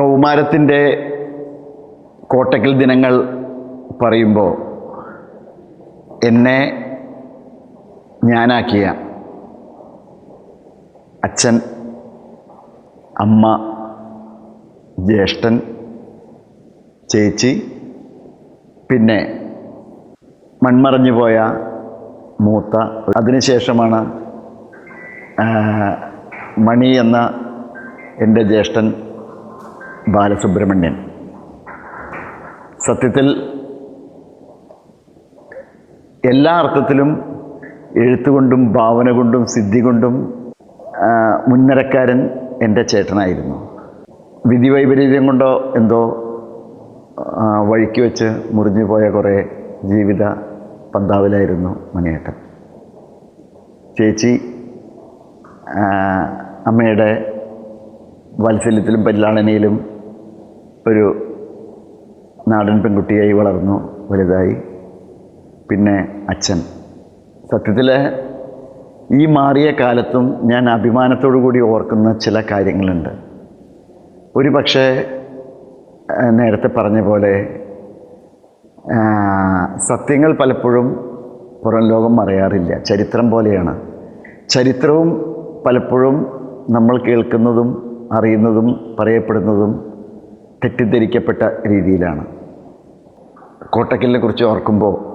കൗമാരത്തിന്റെ കോട്ടക്കൽ ദിനങ്ങൾ പറയുമ്പോൾ എന്നെ ഞാനാക്കിയ അച്ഛൻ അമ്മ ജ്യേഷ്ഠൻ ചേച്ചി പിന്നെ മൺമറഞ്ഞു പോയ മൂത്ത അതിനുശേഷമാണ് മണി എന്ന എന്റെ ജ്യേഷ്ഠൻ ബാലസുബ്രഹ്മണ്യൻ. സത്യത്തിൽ എല്ലാ അർത്ഥത്തിലും എഴുത്തുകൊണ്ടും ഭാവന കൊണ്ടും സിദ്ധി കൊണ്ടും മുൻനിരക്കാരൻ എന്റെ ചേട്ടനായിരുന്നു. വിധി വൈപരീത്യം കൊണ്ടോ എന്തോ വഴിക്ക് വെച്ച് മുറിഞ്ഞു പോയ കുറേ ജീവിത പന്താവിലായിരുന്നു മണിയേട്ടൻ. ചേച്ചി അമ്മയുടെ വാത്സല്യത്തിലും പരിലാളനയിലും ഒരു നാടൻ പെൺകുട്ടിയായി വളർന്നു വലുതായി. പിന്നെ അച്ഛൻ. സത്യത്തിൽ ഈ മാറിയ കാലത്തും ഞാൻ അഭിമാനത്തോടു കൂടി ഓർക്കുന്ന ചില കാര്യങ്ങളുണ്ട്. ഒരു പക്ഷേ നേരത്തെ പറഞ്ഞ പോലെ സത്യങ്ങൾ പലപ്പോഴും പുറം ലോകം അറിയാറില്ല ചരിത്രം പോലെയാണ്. ചരിത്രവും പലപ്പോഴും നമ്മൾ കേൾക്കുന്നതും അറിയുന്നതും പറയപ്പെടുന്നതും തെറ്റിദ്ധരിക്കപ്പെട്ട രീതിയിലാണ്. കോട്ടക്കലിനെ കുറിച്ച് ഓർക്കുമ്പോൾ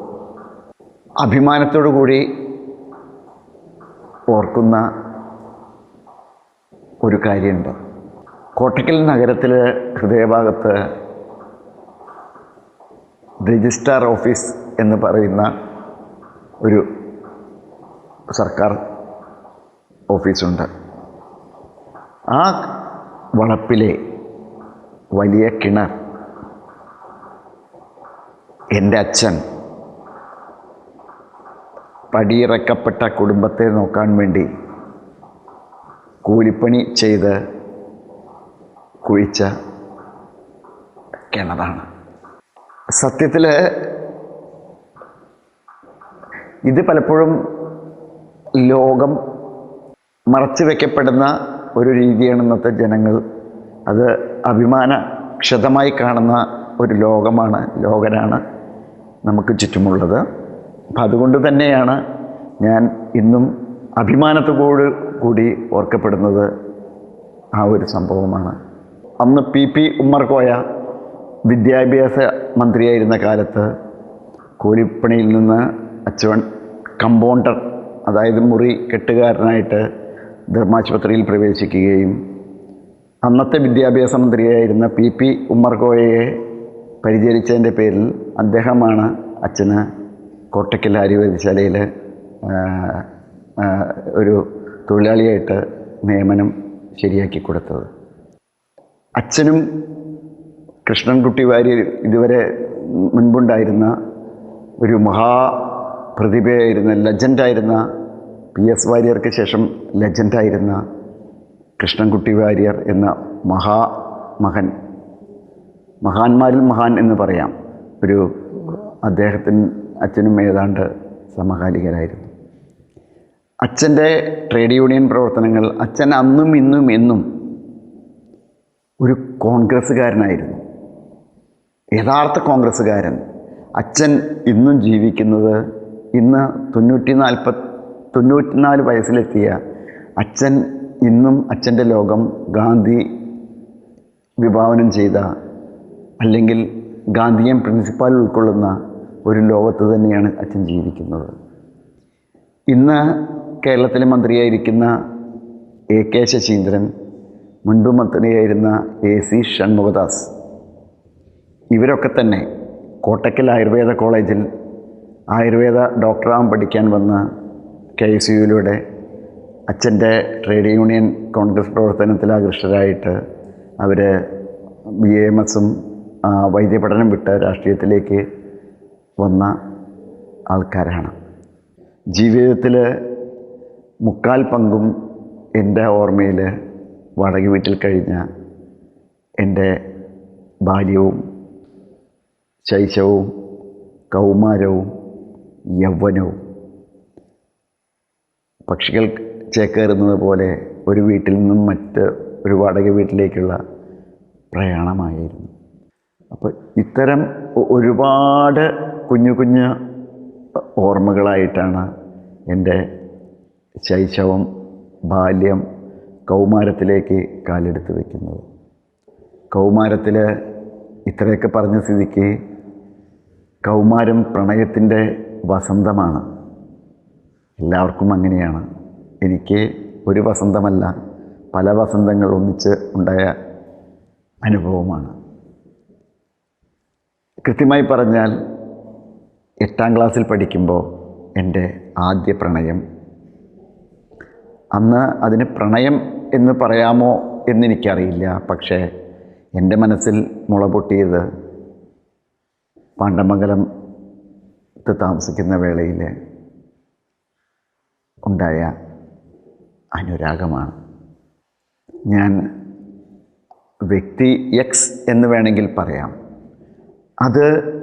അഭിമാനത്തോടു കൂടി ഓർക്കുന്ന ഒരു കാര്യമുണ്ട്. കോട്ടക്കൽ നഗരത്തിലെ ഹൃദയഭാഗത്ത് രജിസ്ട്രാർ ഓഫീസ് എന്ന് പറയുന്ന ഒരു സർക്കാർ ഓഫീസുണ്ട്. ആ വളപ്പിലെ വലിയ കിണർ. എന്റെ അച്ഛൻ പടിയിറക്കപ്പെട്ട കുടുംബത്തെ നോക്കാൻ വേണ്ടി കൂലിപ്പണി ചെയ്ത് കുഴിച്ച കിണറാണ്. സത്യത്തിൽ ഇത് പലപ്പോഴും ലോകം മറച്ചു വയ്ക്കപ്പെടുന്ന ഒരു രീതിയാണ് ഇന്നത്തെ ജനങ്ങൾ അത് അഭിമാനക്ഷതമായി കാണുന്ന ഒരു ലോകമാണ് ലോകനാണ് നമുക്ക് ചുറ്റുമുള്ളത്. അപ്പം അതുകൊണ്ട് തന്നെയാണ് ഞാൻ ഇന്നും അഭിമാനത്തോട് കൂടി ഓർക്കപ്പെടുന്നത് ആ ഒരു സംഭവമാണ്. അന്ന് പി പി ഉമ്മർകോയ വിദ്യാഭ്യാസ മന്ത്രിയായിരുന്ന കാലത്ത് കൂലിപ്പണിയിൽ നിന്ന് അച്ഛൻ കമ്പൗണ്ടർ അതായത് മുറി കെട്ടുകാരനായിട്ട് ധർമാശുപത്രിയിൽ പ്രവേശിക്കുകയും അന്നത്തെ വിദ്യാഭ്യാസ മന്ത്രിയായിരുന്ന പി പി ഉമ്മർകോയയെ പരിചരിച്ചതിന്റെ പേരിൽ അദ്ദേഹമാണ് അച്ഛന് കോട്ടയ്ക്കൽ ആര്യവൈദ്യശാലയിൽ ഒരു തൊഴിലാളിയായിട്ട് നിയമനം ശരിയാക്കി കൊടുത്തത്. അച്ഛനും കൃഷ്ണൻകുട്ടി വാര്യർ ഇതുവരെ മുൻപുണ്ടായിരുന്ന ഒരു മഹാ മഹാപ്രതിഭയായിരുന്ന ലെജൻഡായിരുന്ന പി എസ് വാര്യർക്ക് ശേഷം ലെജൻഡായിരുന്ന കൃഷ്ണൻകുട്ടി വാര്യർ എന്ന മഹാമഹൻ മഹാന്മാരിൽ മഹാൻ എന്ന് പറയാം. ഒരു അദ്ദേഹത്തിന് അച്ഛനും ഏതാണ്ട് സമകാലികരായിരുന്നു. അച്ഛന്റെ ട്രേഡ് യൂണിയൻ പ്രവർത്തനങ്ങൾ അച്ഛൻ അന്നും ഇന്നും എന്നും ഒരു കോൺഗ്രസ്സുകാരനായിരുന്നു. യഥാർത്ഥ കോൺഗ്രസ്സുകാരൻ. അച്ഛൻ ഇന്നും ജീവിക്കുന്നത് ഇന്ന് തൊണ്ണൂറ്റി നാൽപ്പത് തൊണ്ണൂറ്റിനാല് വയസ്സിലെത്തിയ അച്ഛൻ ഇന്നും അച്ഛന്റെ ലോകം ഗാന്ധി വിഭാവനം ചെയ്ത അല്ലെങ്കിൽ ഗാന്ധിയൻ പ്രിൻസിപ്പാൽ ഉൾക്കൊള്ളുന്ന ഒരു ലോകത്ത് തന്നെയാണ് അച്ഛൻ ജീവിക്കുന്നത്. ഇന്ന് കേരളത്തിലെ മന്ത്രിയായിരിക്കുന്ന എ കെ ശശീന്ദ്രൻ മുൻപ് മന്ത്രിയായിരുന്ന എ സി ഷൺമുഖദാസ് ഇവരൊക്കെ തന്നെ കോട്ടക്കൽ ആയുർവേദ കോളേജിൽ ആയുർവേദ ഡോക്ടറാകാൻ പഠിക്കാൻ വന്ന കെ എസ് യുയിലൂടെ അച്ഛന്റെ ട്രേഡ് യൂണിയൻ കോൺഗ്രസ് പ്രവർത്തനത്തിൽ ആകൃഷ്ടരായിട്ട് അവർ ബി എം എസും വൈദ്യപഠനം വിട്ട് രാഷ്ട്രീയത്തിലേക്ക് വന്ന ആൾക്കാരാണ്. ജീവിതത്തിൽ മുക്കാൽ പങ്കും എന്റെ ഓർമ്മയിൽ വാടക വീട്ടിൽ കഴിഞ്ഞ എന്റെ ബാല്യവും ശൈശവും കൗമാരവും യൗവനവും പക്ഷികൾ ചേക്കേറുന്നത് പോലെ ഒരു വീട്ടിൽ നിന്നും മറ്റ് ഒരു വാടക വീട്ടിലേക്കുള്ള പ്രയാണമായിരുന്നു. അപ്പോൾ ഇത്തരം ഒരുപാട് കുഞ്ഞു കുഞ്ഞു ഓർമ്മകളായിട്ടാണ് എന്റെ ശൈശവം ബാല്യം കൗമാരത്തിലേക്ക് കാലെടുത്ത് വയ്ക്കുന്നത് കൗമാരത്തിൽ ഇത്രയൊക്കെ പറഞ്ഞ സ്ഥിതിക്ക് കൗമാരം പ്രണയത്തിന്റെ വസന്തമാണ്. എല്ലാവർക്കും അങ്ങനെയാണ്. എനിക്ക് ഒരു വസന്തമല്ല പല വസന്തങ്ങൾ ഒന്നിച്ച് ഉണ്ടായ അനുഭവമാണ്. കൃത്യമായി പറഞ്ഞാൽ എട്ടാം ക്ലാസ്സിൽ പഠിക്കുമ്പോൾ എന്റെ ആദ്യ പ്രണയം. അന്ന് അതിന് പ്രണയം എന്ന് പറയാമോ എന്നെനിക്കറിയില്ല പക്ഷേ എന്റെ മനസ്സിൽ മുള പൊട്ടിയത് പാണ്ഡമംഗലം താമസിക്കുന്ന വേളയിൽ ഉണ്ടായ അനുരാഗമാണ്. ഞാൻ വ്യക്തി എക്സ് എന്ന് വേണമെങ്കിൽ പറയാം. അത്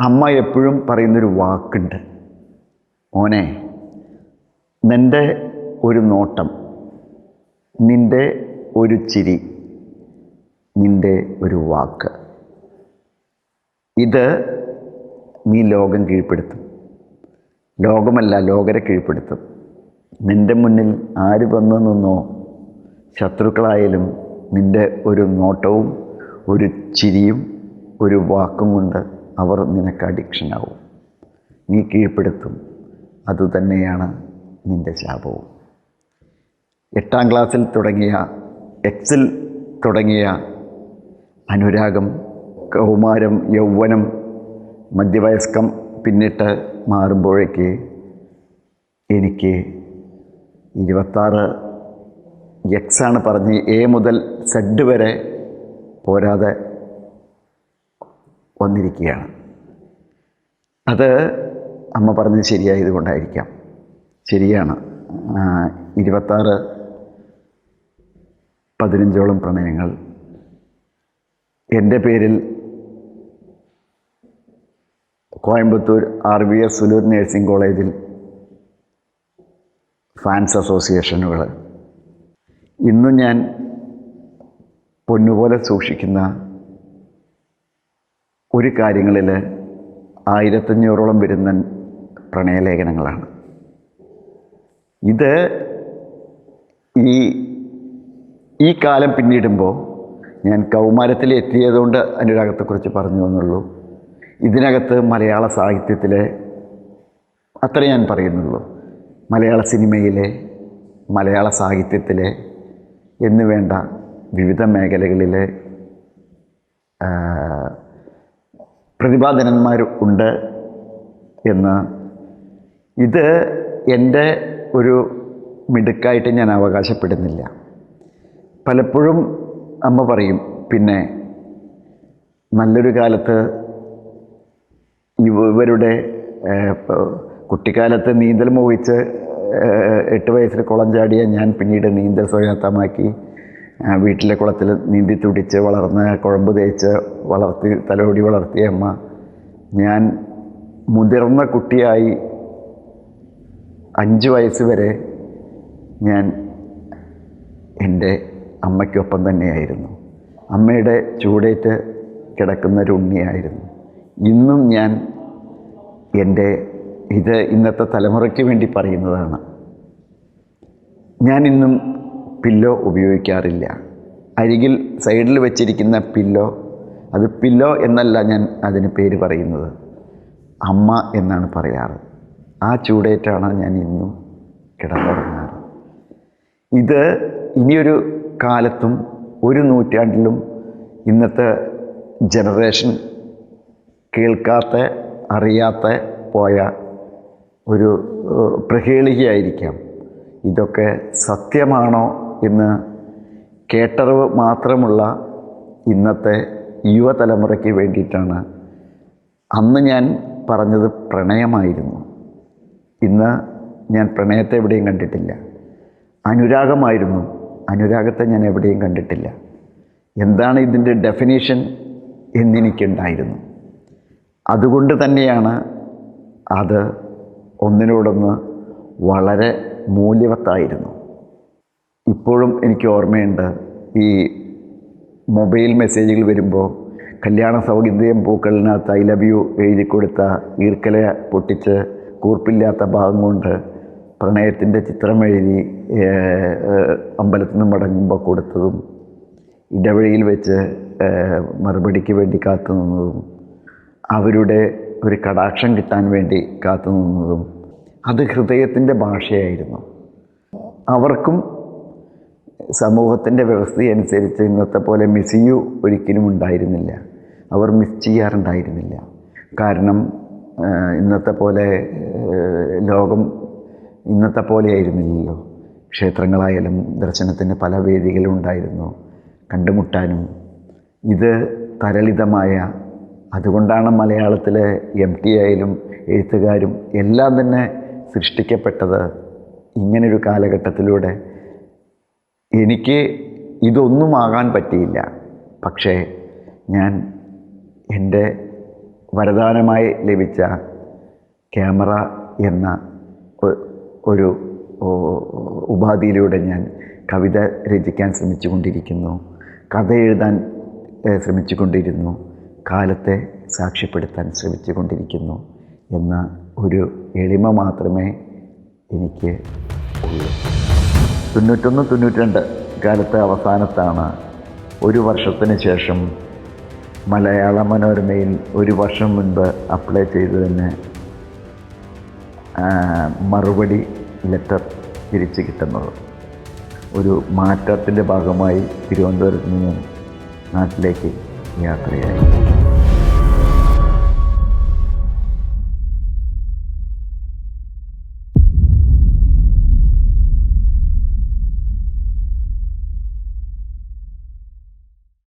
അമ്മ എപ്പോഴും പറയുന്നൊരു വാക്കുണ്ട്. മോനെ നിന്റെ ഒരു നോട്ടം നിന്റെ ഒരു ചിരി നിന്റെ ഒരു വാക്ക്. ഇത് നീ ലോകം കീഴ്പ്പെടുത്തും. ലോകമല്ല ലോകരെ കീഴ്പ്പെടുത്തും. നിന്റെ മുന്നിൽ ആര് വന്നു നിന്നോ? ശത്രുക്കളായാലും നിന്റെ ഒരു നോട്ടവും ഒരു ചിരിയും ഒരു വാക്കും കൊണ്ട് അവർ നിനക്ക് അഡിക്ഷനാവും. നീ കീഴ്പ്പെടുത്തും. അതുതന്നെയാണ് നിന്റെ ശാപവും. എട്ടാം ക്ലാസ്സിൽ തുടങ്ങിയ എക്സിൽ തുടങ്ങിയ അനുരാഗം കൗമാരം യൗവനം മധ്യവയസ്കം പിന്നിട്ട് മാറുമ്പോഴേക്ക് എനിക്ക് ഇരുപത്താറ് എക്സാണ് പറഞ്ഞ് എ മുതൽ സെഡ് വരെ പോരാതെ വന്നിരിക്കുകയാണ്. അത് അമ്മ പറഞ്ഞത് ശരിയായത് കൊണ്ടായിരിക്കാം ശരിയാണ് ഇരുപത്താറ് പതിനഞ്ചോളം പ്രണയങ്ങൾ. എന്റെ പേരിൽ Coimbatore R V S Sulur nursing കോളേജിൽ ഫാൻസ് അസോസിയേഷനുകൾ. ഇന്നും ഞാൻ പൊന്നുപോലെ സൂക്ഷിക്കുന്ന ഒരു കാര്യങ്ങളിൽ ആയിരത്തഞ്ഞൂറോളം വരുന്ന പ്രണയലേഖനങ്ങളാണ് ഇത് ഈ ഈ കാലം പിന്നിടുമ്പോൾ ഞാൻ കൗമാരത്തിൽ എത്തിയതുകൊണ്ട് അനുരാഗത്തെക്കുറിച്ച് പറഞ്ഞു എന്നുള്ളൂ. ഇതിനകത്ത് മലയാള സാഹിത്യത്തിലെ അത്ര ഞാൻ പറയുന്നുള്ളൂ. മലയാള സിനിമയിലെ മലയാള സാഹിത്യത്തിലെ എന്നുവേണ്ട വിവിധ മേഖലകളിലെ പ്രതിഭാധനന്മാർ ഉണ്ട് എന്ന്. ഇത് എന്റെ ഒരു മിടുക്കായിട്ട് ഞാൻ അവകാശപ്പെടുന്നില്ല. പലപ്പോഴും അമ്മ പറയും പിന്നെ നല്ലൊരു കാലത്ത് ഇവരുടെ കുട്ടിക്കാലത്ത് നീന്തൽ മോഹിച്ച് എട്ട് വയസ്സിൽ കുളം ചാടിയ ഞാൻ പിന്നീട് നീന്തൽ സ്വയാത്തമാക്കി വീട്ടിലെ കുളത്തിൽ നീന്തി തുടിച്ച് വളർന്ന് കുഴമ്പ് തേച്ച് വളർത്തി തലോടി വളർത്തിയ അമ്മ. ഞാൻ മുതിർന്ന കുട്ടിയായി അഞ്ച് വയസ്സ് വരെ ഞാൻ എന്റെ അമ്മയ്ക്കൊപ്പം തന്നെയായിരുന്നു. അമ്മയുടെ ചൂടേറ്റ് കിടക്കുന്നൊരു ഉണ്ണിയായിരുന്നു. ഇന്നും ഞാൻ എന്റെ ഇത് ഇന്നത്തെ തലമുറയ്ക്ക് വേണ്ടി പറയുന്നതാണ്. ഞാനിന്നും പില്ലോ ഉപയോഗിക്കാറില്ല. അരികിൽ സൈഡിൽ വെച്ചിരിക്കുന്ന പില്ലോ അത് പില്ലോ എന്നല്ല ഞാൻ അതിന് പേര് പറയുന്നത്. അമ്മ എന്നാണ് പറയാറ്. ആ ചൂടേറ്റാണ് ഞാൻ ഇന്നും കിടന്നുറങ്ങാറ്. ഇത് ഇനിയൊരു കാലത്തും ഒരു നൂറ്റാണ്ടിലും ഇന്നത്തെ ജനറേഷൻ കേൾക്കാത്ത അറിയാത്ത പോയ ഒരു പ്രഹേളികയായിരിക്കാം. ഇതൊക്കെ സത്യമാണോ എന്ന് കേട്ടറിവ് മാത്രമുള്ള ഇന്നത്തെ യുവതലമുറയ്ക്ക് വേണ്ടിയിട്ടാണ് അന്ന് ഞാൻ പറഞ്ഞത് പ്രണയമായിരുന്നു. ഇന്ന് ഞാൻ പ്രണയത്തെ എവിടെയും കണ്ടിട്ടില്ല. അനുരാഗമായിരുന്നു. അനുരാഗത്തെ ഞാൻ എവിടെയും കണ്ടിട്ടില്ല. എന്താണ് ഇതിന്റെ ഡെഫിനേഷൻ എന്നെനിക്കുണ്ടായിരുന്നു. അതുകൊണ്ട് തന്നെയാണ് അത് ഒന്നിനോടൊന്ന് വളരെ മൂല്യവത്തായിരുന്നു. ഇപ്പോഴും എനിക്ക് ഓർമ്മയുണ്ട് ഈ മൊബൈൽ മെസ്സേജുകൾ വരുമ്പോൾ കല്യാണ സൗകര്യം പൂക്കളിനകത്ത് ഐ ലവ് യു എഴുതി കൊടുത്ത ഈർക്കല പൊട്ടിച്ച് കൂർപ്പില്ലാത്ത ഭാഗം കൊണ്ട് പ്രണയത്തിന്റെ ചിത്രം എഴുതി അമ്പലത്തിൽ നിന്ന് മടങ്ങുമ്പോൾ കൊടുത്തതും ഇടവഴിയിൽ വെച്ച് മറുപടിക്ക് വേണ്ടി കാത്തു നിന്നതും അവരുടെ ഒരു കടാക്ഷം കിട്ടാൻ വേണ്ടി കാത്തു നിന്നതും അത് ഹൃദയത്തിന്റെ ഭാഷയായിരുന്നു. അവർക്കും സമൂഹത്തിന്റെ വ്യവസ്ഥയനുസരിച്ച് ഇന്നത്തെ പോലെ മിസ് യു ഒരിക്കലും ഉണ്ടായിരുന്നില്ല. അവർ മിസ് ചെയ്യാറുണ്ടായിരുന്നില്ല. കാരണം ഇന്നത്തെ പോലെ ലോകം ഇന്നത്തെ പോലെ ആയിരുന്നില്ലല്ലോ. ക്ഷേത്രങ്ങളായാലും ദർശനത്തിന് പല വേദികളും ഉണ്ടായിരുന്നു. കണ്ടുമുട്ടാനും ഇത് തരളിതമായ അതുകൊണ്ടാണ് മലയാളത്തിലെ എം ടി ആയാലും എഴുത്തുകാരും എല്ലാം തന്നെ സൃഷ്ടിക്കപ്പെട്ടത് ഇങ്ങനൊരു കാലഘട്ടത്തിലൂടെ. എനിക്ക് ഇതൊന്നും ആകാൻ പറ്റിയില്ല. പക്ഷേ ഞാൻ എന്റെ വരദാനമായി ലഭിച്ച ക്യാമറ എന്ന ഒരു ഉപാധിയിലൂടെ ഞാൻ കവിത രചിക്കാൻ ശ്രമിച്ചുകൊണ്ടിരിക്കുന്നു. കഥ എഴുതാൻ ശ്രമിച്ചുകൊണ്ടിരുന്നു. കാലത്തെ സാക്ഷ്യപ്പെടുത്താൻ ശ്രമിച്ചുകൊണ്ടിരിക്കുന്നു എന്ന ഒരു എളിമ മാത്രമേ എനിക്ക് ഉള്ളൂ. തൊണ്ണൂറ്റൊന്ന് തൊണ്ണൂറ്റിരണ്ട് കാലത്തെ അവസാനത്താണ് ഒരു വർഷത്തിന് ശേഷം മലയാള മനോരമയിൽ ഒരു വർഷം മുൻപ് അപ്ലൈ ചെയ്തതിന് മറുപടി ലെറ്റർ തിരിച്ചു കിട്ടുന്നത്. ഒരു മാറ്റത്തിന്റെ ഭാഗമായി തിരുവനന്തപുരത്ത് നിന്നും നാട്ടിലേക്ക് e abre